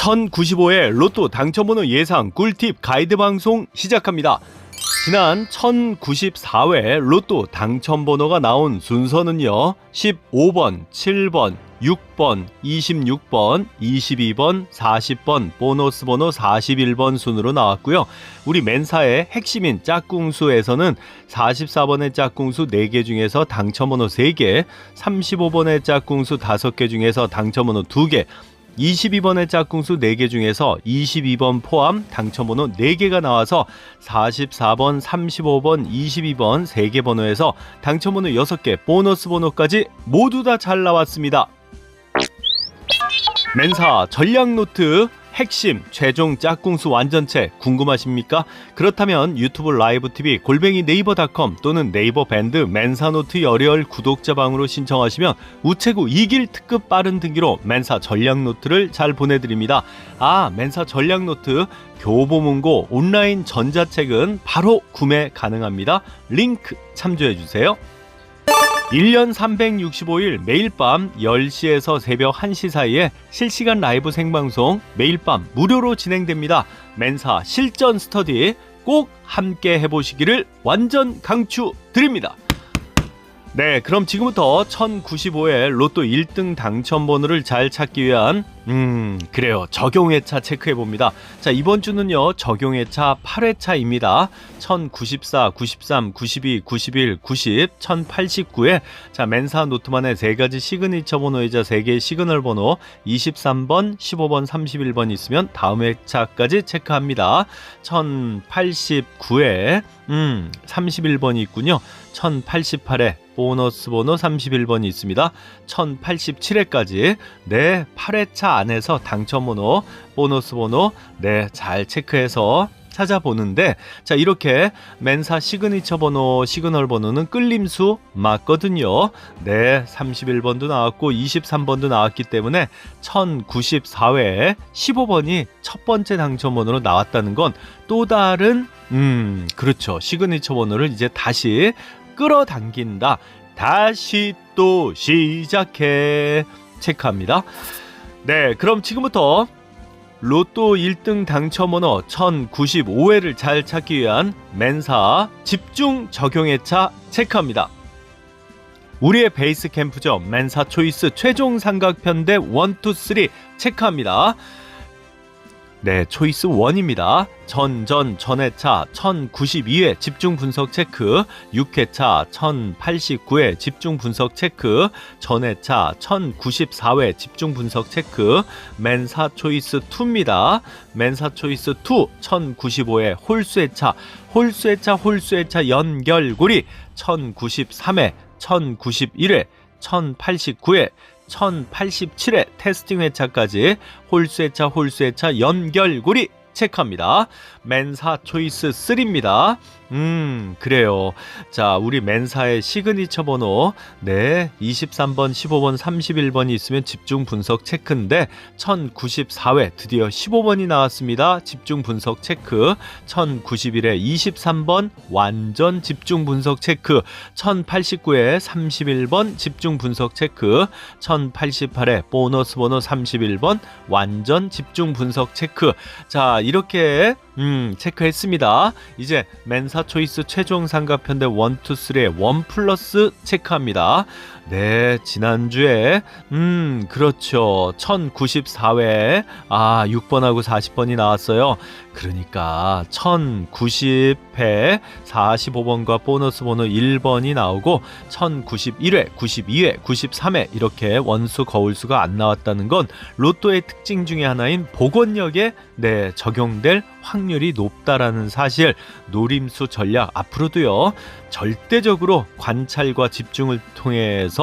1095회 로또 당첨번호 예상 꿀팁 가이드 방송 시작합니다. 지난 1094회 로또 당첨번호가 나온 순서는요. 15번, 7번, 6번, 26번, 22번, 40번, 보너스 번호 41번 순으로 나왔고요. 우리 맨사의 핵심인 짝꿍수에서는 44번의 짝꿍수 4개 중에서 당첨번호 3개, 35번의 짝꿍수 5개 중에서 당첨번호 2개, 22번의 짝꿍수 4개 중에서 22번 포함 당첨번호 4개가 나와서 44번, 35번, 22번 3개 번호에서 당첨번호 6개, 보너스 번호까지 모두 다 잘 나왔습니다. 맨사 전략 노트 핵심 최종 짝꿍수 완전체 궁금하십니까? 그렇다면 유튜브 라이브 TV 골뱅이 네이버닷컴 또는 네이버 밴드 맨사노트 열혈 구독자 방으로 신청하시면 우체국 2길 특급 빠른 등기로 맨사 전략 노트를 잘 보내드립니다. 아 맨사 전략 노트 교보문고 온라인 전자책은 바로 구매 가능합니다. 링크 참조해 주세요. 1년 365일 매일 밤 10시에서 새벽 1시 사이에 실시간 라이브 생방송 매일 밤 무료로 진행됩니다. 맨사 실전 스터디 꼭 함께 해보시기를 완전 강추 드립니다. 네, 그럼 지금부터 1095의 로또 1등 당첨 번호를 잘 찾기 위한 음, 그래요. 적용회차 체크해 봅니다. 자, 이번 주는요. 적용회차 8회차입니다. 1094, 93, 92, 91, 90, 1089에 자, 맨사 노트만의 세 가지 시그니처 번호이자 세 개의 시그널 번호 23번, 15번, 31번 있으면 다음 회차까지 체크합니다. 1089에 음, 31번이 있군요. 1088에 보너스 번호 31번이 있습니다. 1087회까지 네 8회차 안에서 당첨 번호 보너스 번호 네 잘 체크해서 찾아보는데 자 이렇게 맨사 시그니처 번호 시그널 번호는 끌림수 맞거든요. 네 31번도 나왔고 23번도 나왔기 때문에 1094회에 15번이 첫 번째 당첨 번호로 나왔다는 건 또 다른 음 그렇죠. 시그니처 번호를 이제 다시 끌어당긴다. 다시 또 시작해. 체크합니다 네 그럼 지금부터 로또 1등 당첨번호 1095회를 잘 찾기 위한 맨사 집중 적용회차 체크합니다. 우리의 베이스 캠프죠. 맨사 초이스 최종 삼각편대 1, 2, 3 체크합니다. 네, 초이스 1입니다. 전, 전, 전회차 1092회 집중 분석 체크, 6회차 1089회 집중 분석 체크, 전회차 1094회 집중 분석 체크, 맨사 초이스 2입니다. 맨사 초이스 2 1095회 홀수회차, 홀수회차, 홀수회차 연결고리 1093회, 1091회, 1089회, 1087회 테스팅 회차까지 홀수 회차 홀수 회차 연결고리 체크합니다. 맨사 초이스 3입니다. 음, 그래요. 자, 우리 맨사의 시그니처 번호. 네, 23번, 15번, 31번이 있으면 집중 분석 체크인데 1094회 드디어 15번이 나왔습니다. 집중 분석 체크. 1091회 23번 완전 집중 분석 체크. 1089회 31번 집중 분석 체크. 1088회 보너스 번호 31번 완전 집중 분석 체크. 자, 이렇게 음, 체크했습니다. 이제 맨사 초이스 최종 삼각편대 1, 2, 3의 1 플러스 체크합니다. 네, 지난주에, 음, 그렇죠. 1094회, 아, 6번하고 40번이 나왔어요. 그러니까, 1090회, 45번과 보너스 번호 1번이 나오고, 1091회, 92회, 93회, 이렇게 원수, 거울수가 안 나왔다는 건 로또의 특징 중에 하나인 복원력에, 네, 적용될 확률이 높다라는 사실, 노림수 전략 앞으로도요, 절대적으로 관찰과 집중을 통해서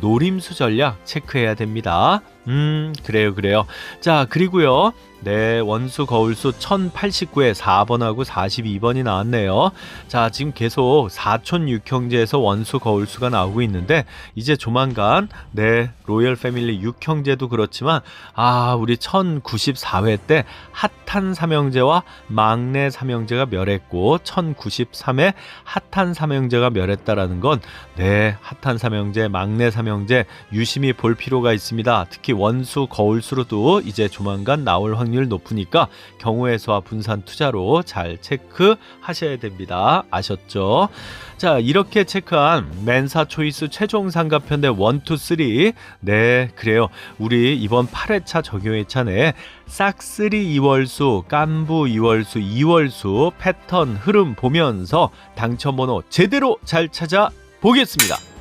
노림수 전략 체크해야 됩니다. 음, 그래요, 그래요. 자, 그리고요. 네, 원수 거울수 1089에 4번하고 42번이 나왔네요. 자, 지금 계속 사촌 육형제에서 원수 거울수가 나오고 있는데 이제 조만간 네, 로열 패밀리 육형제도 그렇지만 아, 우리 1094회 때 핫한 삼형제와 막내 삼형제가 멸했고 1093회 핫한 삼형제가 멸했다라는 건 네, 핫한 삼형제, 막내 삼형제 유심히 볼 필요가 있습니다. 특히 원수 거울수로도 이제 조만간 나올 확률 높으니까 경우의 수와 분산 투자로 잘 체크하셔야 됩니다. 아셨죠? 자, 이렇게 체크한 맨사 초이스 최종 상가편 대 1, 2, 3. 네, 그래요. 우리 이번 8회차 적용회차 내 싹쓸이 2월수, 깐부 2월수, 2월수 패턴 흐름 보면서 당첨번호 제대로 잘 찾아 보겠습니다.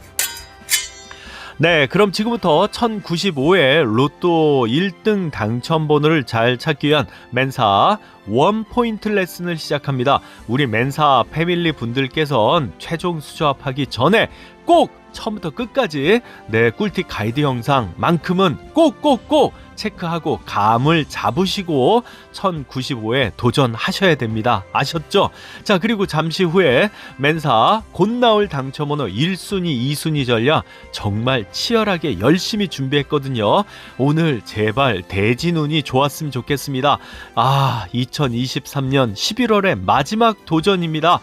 네, 그럼 지금부터 1095회 로또 1등 당첨 번호를 잘 찾기 위한 맨사 원 포인트 레슨을 시작합니다. 우리 맨사 패밀리 분들께선 최종 수조합하기 전에 꼭 처음부터 끝까지 내 꿀팁 가이드 영상만큼은 꼭꼭꼭 체크하고 감을 잡으시고 1095에 도전하셔야 됩니다. 아셨죠? 자, 그리고 잠시 후에 맨사 곧 나올 당첨번호 1순위, 2순위 전략 정말 치열하게 열심히 준비했거든요. 오늘 제발 대진운이 좋았으면 좋겠습니다. 아, 2023년 11월의 마지막 도전입니다.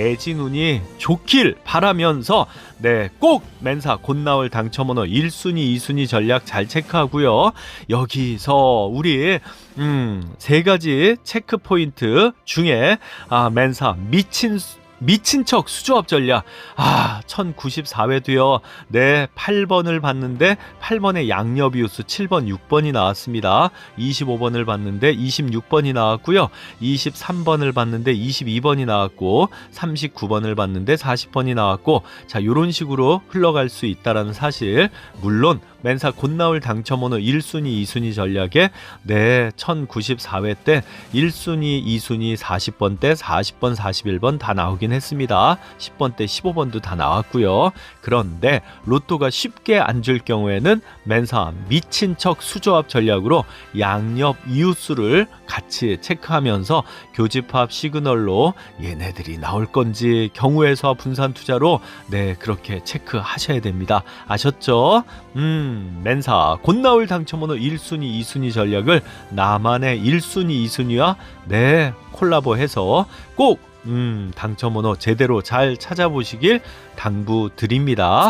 대진운이 좋길 바라면서 네, 꼭 맨사 곧 나올 당첨번호 1순위, 2순위 전략 잘 체크하고요. 여기서 우리 음, 세 가지 체크 포인트 중에 아, 맨사 미친 수- 미친 척 수조업 전략. 아, 1094회도요. 네, 8번을 봤는데 8번에 양옆이우스 7번, 6번이 나왔습니다. 25번을 봤는데 26번이 나왔고요. 23번을 봤는데 22번이 나왔고 39번을 봤는데 40번이 나왔고 자, 요런 식으로 흘러갈 수 있다라는 사실. 물론 맨사 곧 나올 당첨번호 1순위, 2순위 전략에 네, 1094회 때 1순위, 2순위, 40번 때 40번, 41번 다 나오긴 했습니다. 10번 때 15번도 다 나왔고요. 그런데 로또가 쉽게 안 줄 경우에는 맨사 미친 척 수조합 전략으로 양옆 이웃수를 같이 체크하면서 교집합 시그널로 얘네들이 나올 건지 수와 분산 투자로 네 그렇게 체크하셔야 됩니다. 아셨죠? 음 맨사 곧 나올 당첨번호 1순위 2순위 전략을 나만의 1순위 2순위와 네 콜라보해서 꼭 음, 당첨번호 제대로 잘 찾아보시길 당부드립니다.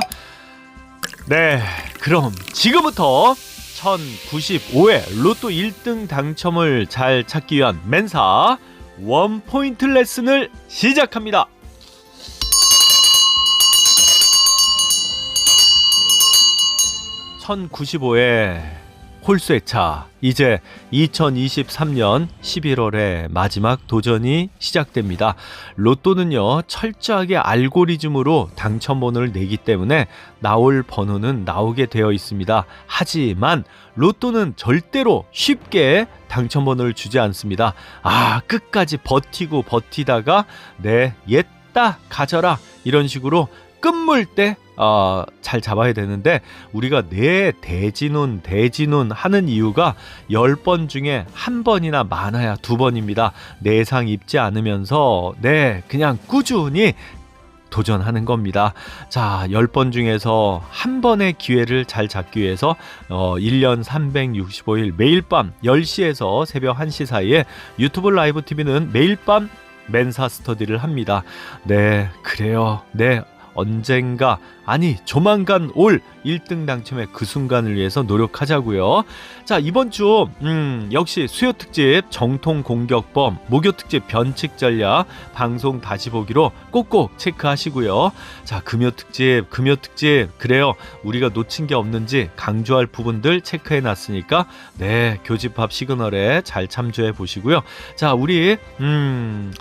네, 그럼 지금부터 1095회 로또 1등 당첨을 잘 찾기 위한 맨사 원포인트 레슨을 시작합니다. (1095회) 홀수회차 이제 2023년 11월의 마지막 도전이 시작됩니다. 로또는요 철저하게 알고리즘으로 당첨번호를 내기 때문에 나올 번호는 나오게 되어 있습니다. 하지만 로또는 절대로 쉽게 당첨번호를 주지 않습니다. 아 끝까지 버티고 버티다가 내 옛다 가져라 이런 식으로 끝물 때 어, 잘 잡아야 되는데 우리가 내 대진운 대진운 하는 이유가 10번 중에 한 번이나 많아야 두 번입니다. 내상 입지 않으면서 네 그냥 꾸준히 도전하는 겁니다. 자, 10번 중에서 한 번의 기회를 잘 잡기 위해서 어, 1년 365일 매일 밤 10시에서 새벽 1시 사이에 유튜브 라이브 TV는 매일 밤 맨사 스터디를 합니다. 네, 그래요. 네, 언젠가 아니 조만간 올 1등 당첨의 그 순간을 위해서 노력하자고요. 자 이번 주 음, 역시 수요 특집 정통 공격범 목요 특집 변칙 전략 방송 다시 보기로 꼭꼭 체크하시고요. 자 금요 특집 금요 특집 그래요 우리가 놓친 게 없는지 강조할 부분들 체크해 놨으니까 네 교집합 시그널에 잘 참조해 보시고요. 자 우리 음.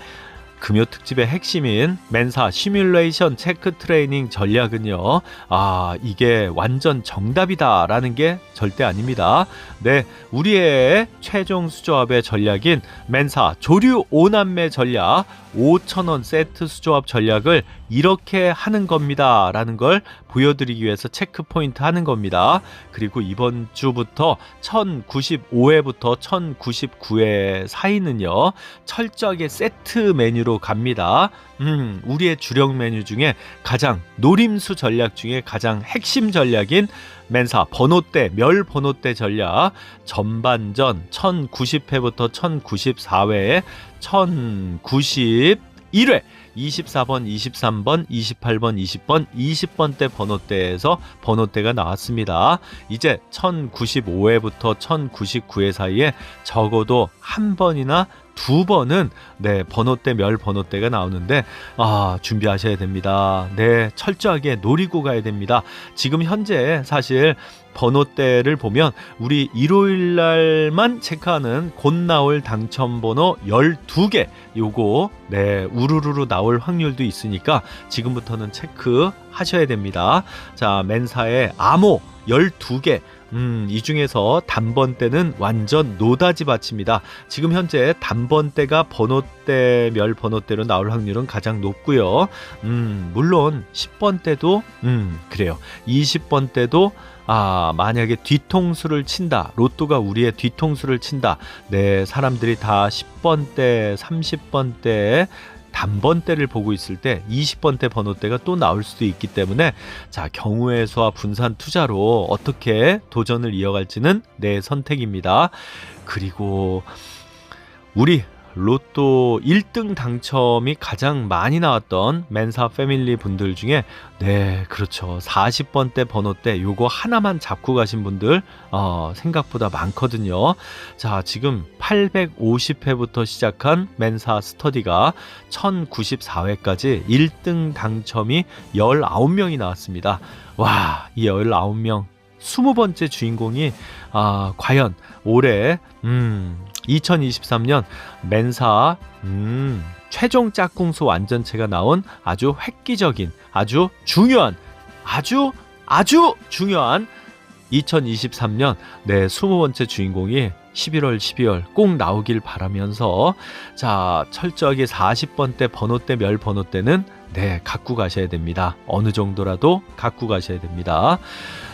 금요 특집의 핵심인 맨사 시뮬레이션 체크 트레이닝 전략은요. 아, 이게 완전 정답이다라는 게 절대 아닙니다. 네, 우리의 최종 수조합의 전략인 맨사 조류 오남매 전략 5,000원 세트 수조합 전략을 이렇게 하는 겁니다. 라는 걸 보여드리기 위해서 체크 포인트 하는 겁니다. 그리고 이번 주부터 1095회부터 1099회 사이는요, 철저하게 세트 메뉴로 갑니다. 음, 우리의 주력 메뉴 중에 가장 노림수 전략 중에 가장 핵심 전략인 맨사 번호대 멸 번호대 전략 전반전 1090회부터 1094회에 1091회 24번, 23번, 28번, 20번, 20번대 번호대에서 번호대가 나왔습니다. 이제 1095회부터 1099회 사이에 적어도 한 번이나 두 번은 네 번호대 멸 번호대가 나오는데 아 준비하셔야 됩니다. 네 철저하게 노리고 가야 됩니다. 지금 현재 사실 번호대를 보면 우리 일요일 날만 체크하는 곧 나올 당첨 번호 12개 요거 네 우르르르 나올 확률도 있으니까 지금부터는 체크하셔야 됩니다. 자 맨사의 암호 12개 음, 이 중에서 단번대는 완전 노다지 밭입니다. 지금 현재 단번대가 번호대 멸 번호대로 나올 확률은 가장 높고요. 음, 물론 10번대도 음, 그래요. 20번대도 아, 만약에 뒤통수를 친다. 로또가 우리의 뒤통수를 친다. 네, 사람들이 다 10번대, 30번대 단번대를 보고 있을 때 20번대 번호대가 또 나올 수도 있기 때문에 자 경우의 수와 분산 투자로 어떻게 도전을 이어갈지는 내 선택입니다. 그리고 우리 로또 1등 당첨이 가장 많이 나왔던 맨사 패밀리 분들 중에 네 그렇죠. 40번대 번호대 요거 하나만 잡고 가신 분들 어, 생각보다 많거든요. 자 지금 850회부터 시작한 맨사 스터디가 1094회까지 1등 당첨이 19명이 나왔습니다. 와이 19명 20번째 주인공이 아 과연 올해 음 2023년 맨사 음, 최종 짝꿍수 완전체가 나온 아주 획기적인 아주 중요한 아주 아주 중요한 2023년 내 20번째 주인공이 11월 12월 꼭 나오길 바라면서 자 철저하게 40번대 번호대 멸 번호대는 네 갖고 가셔야 됩니다. 어느 정도라도 갖고 가셔야 됩니다.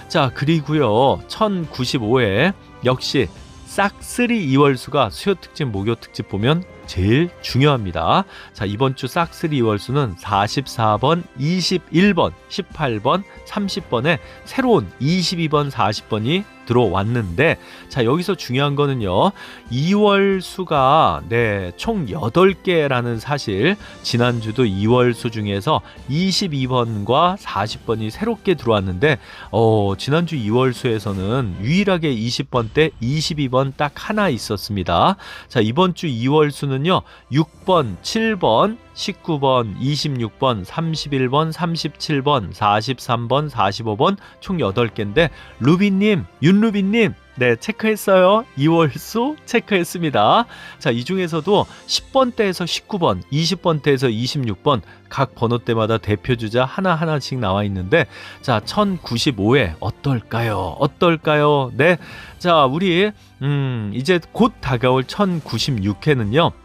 자 그리고요 1095회 역시 싹쓸이 2월수가 수요 특집, 목요 특집 보면 제일 중요합니다. 자, 이번 주 싹쓸이 2월수는 44번, 21번, 18번, 30번에 새로운 22번, 40번이 들어왔는데 자, 여기서 중요한 거는요. 2월 수가 네, 총 8개라는 사실. 지난주도 2월 수 중에서 22번과 40번이 새롭게 들어왔는데 어, 지난주 2월 수에서는 유일하게 20번 때 22번 딱 하나 있었습니다. 자, 이번 주 2월 수는요. 6번, 7번, 19번, 26번, 31번, 37번, 43번, 45번 총 8개인데 루비님, 윤루비님 네, 체크했어요. 2월수 체크했습니다. 자, 이 중에서도 10번대에서 19번, 20번대에서 26번 각 번호대마다 대표 주자 하나하나씩 나와 있는데 자, 1095회 어떨까요? 어떨까요? 네. 자, 우리 음, 이제 곧 다가올 1096회는요.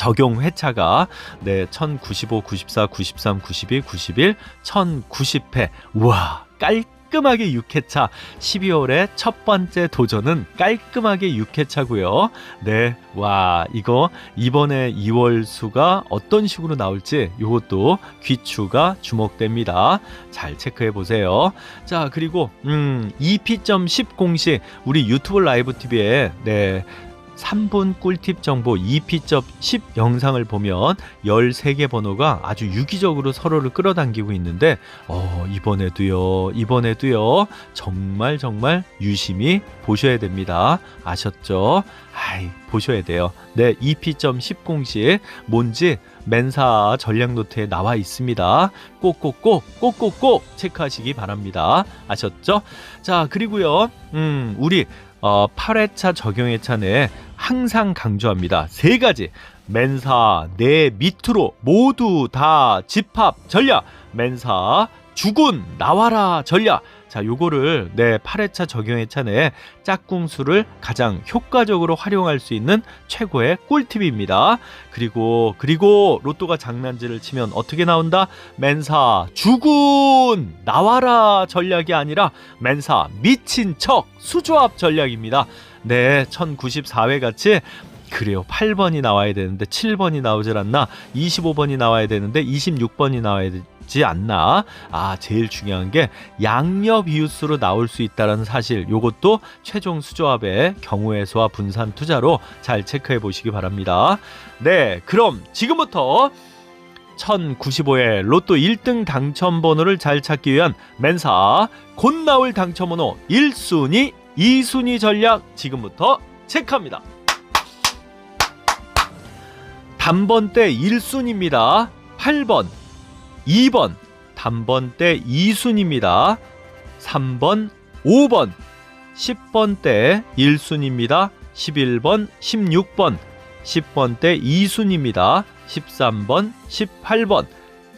적용 회차가 네, 1095, 94, 93, 92, 91, 1090회. 우와, 깔끔하게 6회차. 12월의 첫 번째 도전은 깔끔하게 6회차고요. 네. 와, 이거 이번에 2월 수가 어떤 식으로 나올지 이것도 귀추가 주목됩니다. 잘 체크해 보세요. 자, 그리고 음, EP.10 공식 우리 유튜브 라이브 TV에 네. 3분 꿀팁 정보 2P.10 영상을 보면 13개 번호가 아주 유기적으로 서로를 끌어당기고 있는데 어, 이번에도요. 이번에도요. 정말 정말 유심히 보셔야 됩니다. 아셨죠? 아이, 보셔야 돼요. 네, 2P.10 공식 뭔지 맨사 전략 노트에 나와 있습니다. 꼭꼭꼭 꼭꼭꼭 체크하시기 바랍니다. 아셨죠? 자, 그리고요. 음, 우리 어, 8회차 적용회차 내에 항상 강조합니다. 세 가지. 맨사 내 밑으로 모두 다 집합 전략. 맨사 주군 나와라 전략. 자, 요거를 내 8회차 적용회차 내에 짝꿍수를 가장 효과적으로 활용할 수 있는 최고의 꿀팁입니다. 그리고 그리고 로또가 장난질을 치면 어떻게 나온다? 맨사 주군 나와라 전략이 아니라 맨사 미친 척 수조합 전략입니다. 네, 1094회 같이 그래요. 8번이 나와야 되는데 7번이 나오질 않나? 25번이 나와야 되는데 26번이 나와야 되지 않나? 아, 제일 중요한 게 양옆 이웃수로 나올 수 있다는 사실. 요것도 최종 수조합의 경우의 수와 분산 투자로 잘 체크해 보시기 바랍니다. 네, 그럼 지금부터 1095의 로또 1등 당첨 번호를 잘 찾기 위한 멘사 곧 나올 당첨 번호 1순위, 2순위 전략 지금부터 체크합니다. 단번대 1순위입니다. 8번, 2번, 단번대 2순위입니다. 3번, 5번, 10번대 1순위입니다. 11번, 16번, 10번대 2순위입니다. 13번, 18번,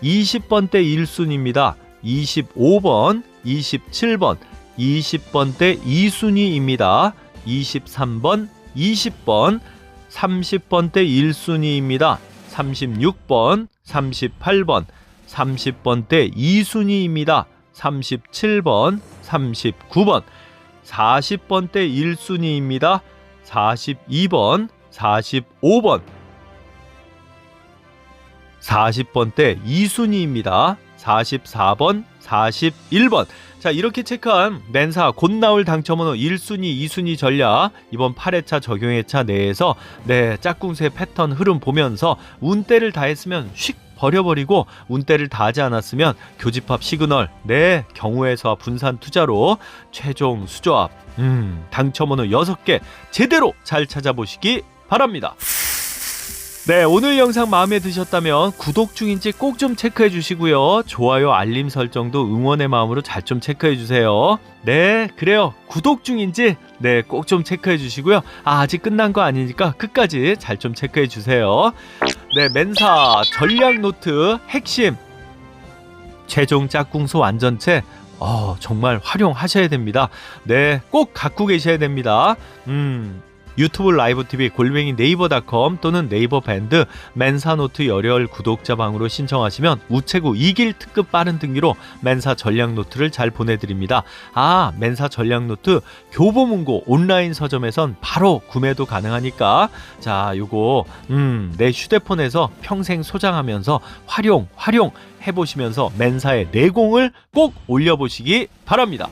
20번대 1순위입니다. 25번, 27번, 20번대 2순위입니다. 23번, 20번, 30번대 1순위입니다. 36번, 38번, 30번대 2순위입니다. 37번, 39번, 40번대 1순위입니다. 42번, 45번, 40번대 2순위입니다. 44번, 41번. 자, 이렇게 체크한 맨사 곧 나올 당첨번호 1순위, 2순위 전략 이번 8회차 적용회차 내에서 네, 짝꿍수의 패턴 흐름 보면서 운대를 다 했으면 휙 버려버리고 운대를 다 하지 않았으면 교집합 시그널 네 경우에서 분산 투자로 최종 수조합 음 당첨번호 6개 제대로 잘 찾아보시기 바랍니다. 네, 오늘 영상 마음에 드셨다면 구독 중인지 꼭 좀 체크해 주시고요. 좋아요, 알림 설정도 응원의 마음으로 잘 좀 체크해 주세요. 네, 그래요. 구독 중인지 네, 꼭 좀 체크해 주시고요. 아, 아직 끝난 거 아니니까 끝까지 잘 좀 체크해 주세요. 네, 맨사 전략 노트 핵심 최종 짝꿍소 완전체 어, 정말 활용하셔야 됩니다. 네, 꼭 갖고 계셔야 됩니다. 음. 유튜브 라이브 TV 골뱅이 네이버닷컴 또는 네이버 밴드 맨사노트 열혈 구독자 방으로 신청하시면 우체국 2길 특급 빠른 등기로 맨사 전략 노트를 잘 보내드립니다. 아 맨사 전략 노트 교보문고 온라인 서점에선 바로 구매도 가능하니까 자 요거 음 내 휴대폰에서 평생 소장하면서 활용 활용 해보시면서 맨사의 내공을 꼭 올려보시기 바랍니다.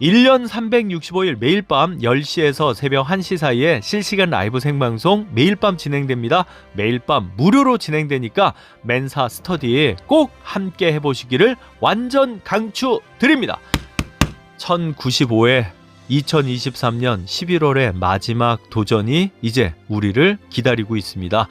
1년 365일 매일 밤 10시에서 새벽 1시 사이에 실시간 라이브 생방송 매일 밤 진행됩니다. 매일 밤 무료로 진행되니까 맨사 스터디 꼭 함께 해보시기를 완전 강추 드립니다. 1095회 2023년 11월의 마지막 도전이 이제 우리를 기다리고 있습니다.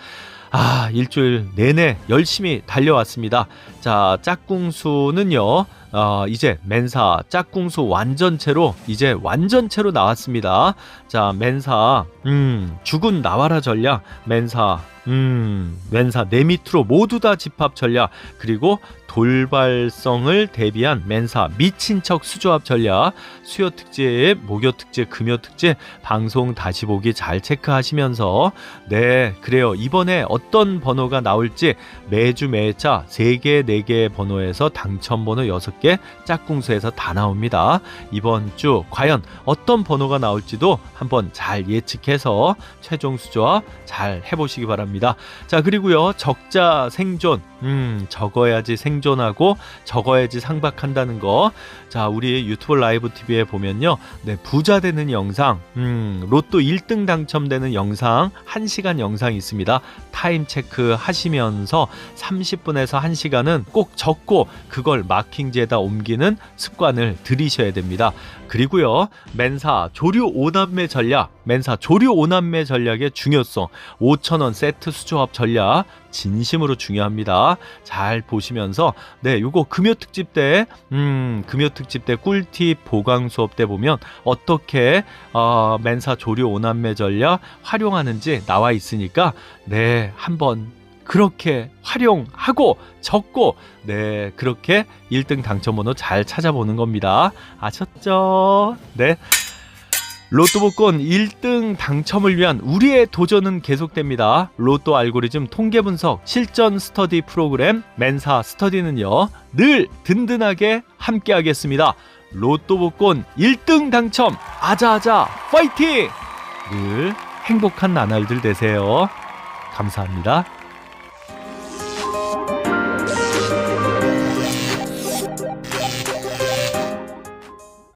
아, 일주일 내내 열심히 달려왔습니다. 자, 짝꿍수는요, 어, 이제 맨사 짝꿍수 완전체로 이제 완전체로 나왔습니다. 자, 맨사, 음, 죽은 나와라 전략, 맨사, 음, 맨사 내 밑으로 모두 다 집합 전략, 그리고 돌발성을 대비한 맨사 미친 척 수조합 전략, 수요 특집, 목요 특집, 금요 특집 방송 다시 보기 잘 체크하시면서 네, 그래요. 이번에 어떤 번호가 나올지 매주 매차 3개, 4개의 번호에서 당첨 번호 6개 짝꿍수에서 다 나옵니다. 이번 주 과연 어떤 번호가 나올지도 한번 잘 예측해서 최종 수조합 잘 해보시기 바랍니다. 자, 그리고요. 적자 생존 음, 적어야지 생존하고 적어야지 상박한다는 거. 자, 우리 유튜브 라이브 TV에 보면요. 네, 부자 되는 영상, 음, 로또 1등 당첨되는 영상, 1시간 영상이 있습니다. 타임 체크 하시면서 30분에서 1시간은 꼭 적고 그걸 마킹지에다 옮기는 습관을 들이셔야 됩니다. 그리고요, 맨사 조류 오남매 전략, 맨사 조류 오남매 전략의 중요성, 5천원 세트 수조합 전략, 진심으로 중요합니다. 잘 보시면서, 네, 요거 금요 특집 때, 음, 금요 특집 때 꿀팁 보강 수업 때 보면 어떻게, 어, 맨사 조류 오남매 전략 활용하는지 나와 있으니까, 네, 한번 그렇게 활용하고 적고 네 그렇게 1등 당첨번호 잘 찾아보는 겁니다 아셨죠? 네 로또 복권 1등 당첨을 위한 우리의 도전은 계속됩니다. 로또 알고리즘 통계 분석 실전 스터디 프로그램 맨사 스터디는요. 늘 든든하게 함께 하겠습니다. 로또 복권 1등 당첨 아자아자 파이팅! 늘 행복한 나날들 되세요. 감사합니다.